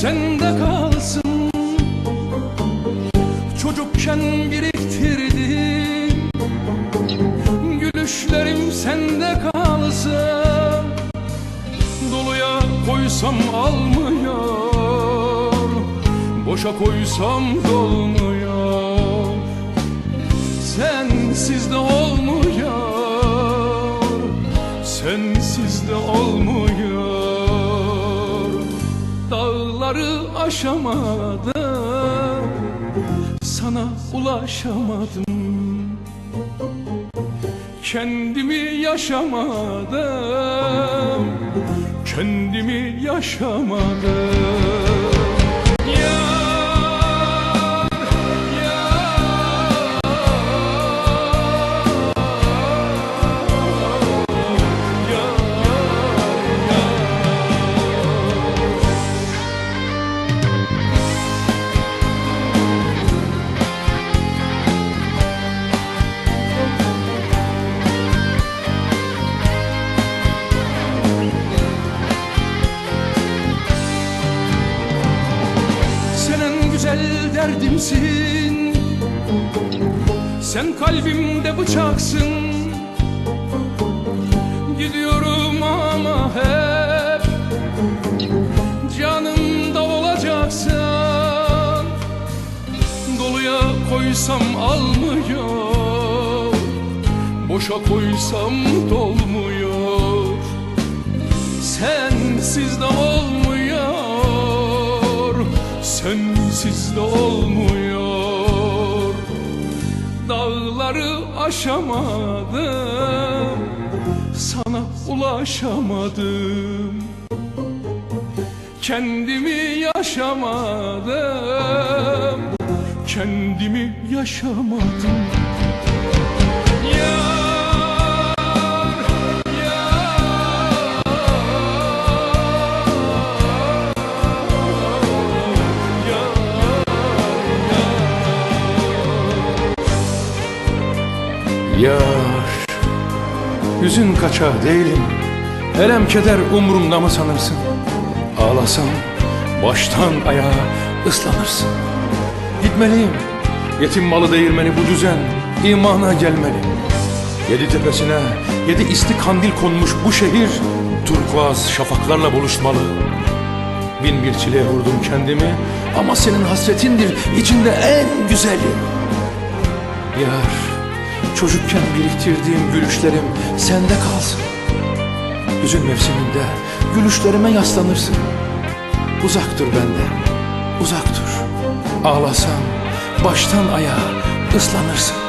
sende kalsın. Çocukken biriktirdim. Gülüşlerim sende kalsın. Doluya koysam almıyor. Boşa koysam dolmuyor. Sensiz de olmuyor. Sensiz de olmuyor Dağları aşamadım Sana ulaşamadım. Kendimi yaşamadım Kendimi yaşamadım derdimsin. Sen kalbimde bıçaksın. Gidiyorum ama hep Canımda olacaksın. Doluya koysam almıyor Boşa koysam dolmuyor Sensiz de olmuyor. Dağları aşamadım Sana ulaşamadım. Kendimi yaşamadım Kendimi yaşamadım Yar. Yüzün kaça değilim. Elem keder umrumda mı sanırsın? Ağlasam baştan ayağa ıslanırsın Gitmeliyim. Yetim malı değirmeni bu düzen. İmana gelmeli Yedi tepesine yedi isti kandil konmuş bu şehir. Turkuaz şafaklarla buluşmalı. Bin bir çileye vurdum kendimi. Ama senin hasretindir. İçinde en güzeli. Yar Çocukken biriktirdiğim gülüşlerim sende kalsın. Hüzün mevsiminde gülüşlerime yaslanırsın. Uzak dur benden, uzak Ağlasam baştan ayağa ıslanırsın